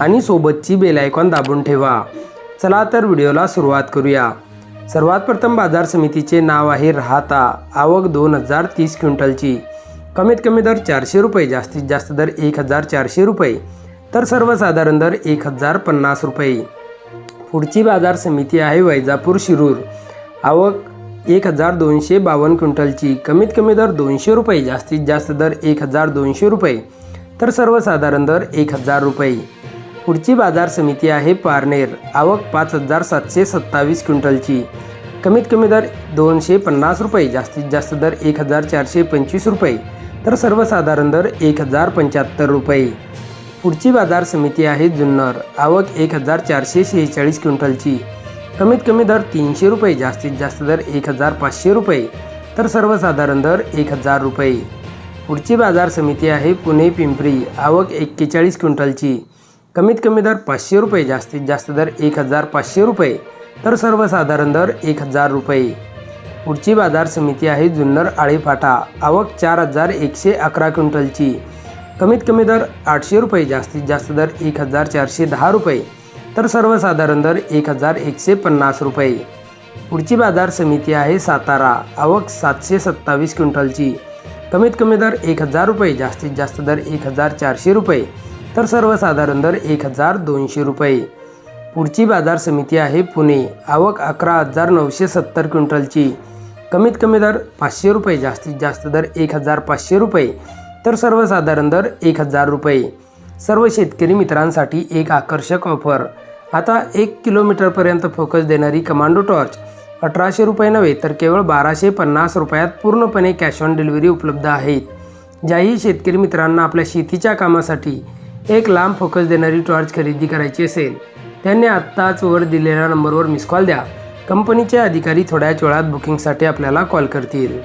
आणि सोबतची बेलायकॉन दाबून ठेवा. चला तर व्हिडिओला सुरुवात करूया. सर्वात प्रथम बाजार समितीचे नाव आहे राहता. आवक दोन हजार तीस क्विंटलची. कमीत कमी दर चारशे रुपये जास्तीत जास्त दर एक हजार चारशे रुपये. तर सर्वसाधारण दर एक हजार पन्नास रुपये. पुढची बाजार समिती आहे वैजापूर शिरूर. आवक एक हजार दोनशे बावन्न क्विंटलची. कमीत कमी दर दोनशे रुपये जास्तीत जास्त दर एक हजार दोनशे रुपये. तर सर्वसाधारण दर एक हजार रुपये. पुढची बाजार समिती आहे पारनेर. आवक पाच हजार सातशे सत्तावीस क्विंटलची. कमीत कमी दर दोनशे पन्नास रुपये जास्तीत जास्त दर एक हजार चारशे पंचवीस रुपये तर सर्वसाधारण दर एक हजार पंच्याहत्तर रुपये. पुढची बाजार समिती आहे जुन्नर. आवक एक हजार चारशे शेहेचाळीस क्विंटलची. कमीत कमी दर तीनशे रुपये जास्तीत जास्त दर एक हजार पाचशे रुपये तर सर्वसाधारण दर एक हजार रुपये. पुढची बाजार समिती आहे पुणे पिंपरी. आवक एक्केचाळीस क्विंटलची. कमीत कमी दर पाचशे रुपये जास्तीत जास्त दर एक हजार पाचशे रुपये. तर सर्वसाधारण दर एक हजार रुपये. पुढची बाजार समिती आहे जुन्नर आळेफाटा. आवक चार हजार एकशे अकरा क्विंटलची. कमीत कमी दर आठशे रुपये जास्तीत जास्त दर एक हजार चारशे दहा रुपये. तर सर्वसाधारण दर एक हजार एकशे पन्नास रुपये. पुढची बाजार समिती आहे सातारा. आवक सातशे सत्तावीस क्विंटलची. कमीत कमी दर एक हजार रुपये जास्तीत जास्त दर एक हजार चारशे रुपये. तर सर्वसाधारण दर एक हजार दोनशे रुपये. पुढची बाजार समिती आहे पुणे. आवक अकरा हजार नऊशे सत्तर क्विंटलची. कमीत कमी दर पाचशे रुपये जास्तीत जास्त दर एक हजार पाचशे रुपये. तर सर्वसाधारण दर एक हजार रुपये. सर्व शेतकरी मित्रांसाठी एक आकर्षक ऑफर. आता एक किलोमीटरपर्यंत फोकस देणारी कमांडो टॉर्च. अठराशे रुपये नव्हे तर केवळ बाराशे पन्नास रुपयात पूर्णपणे कॅश ऑन डिलिव्हरी उपलब्ध आहेत. ज्याही शेतकरी मित्रांना आपल्या शेतीच्या कामासाठी एक लांब फोकस देणारी टॉर्च खरेदी करायची असेल त्यांनी आत्ताच वर दिलेल्या नंबरवर मिस कॉल द्या. कंपनीचे अधिकारी थोड्याच वेळात बुकिंगसाठी आपल्याला कॉल करतील.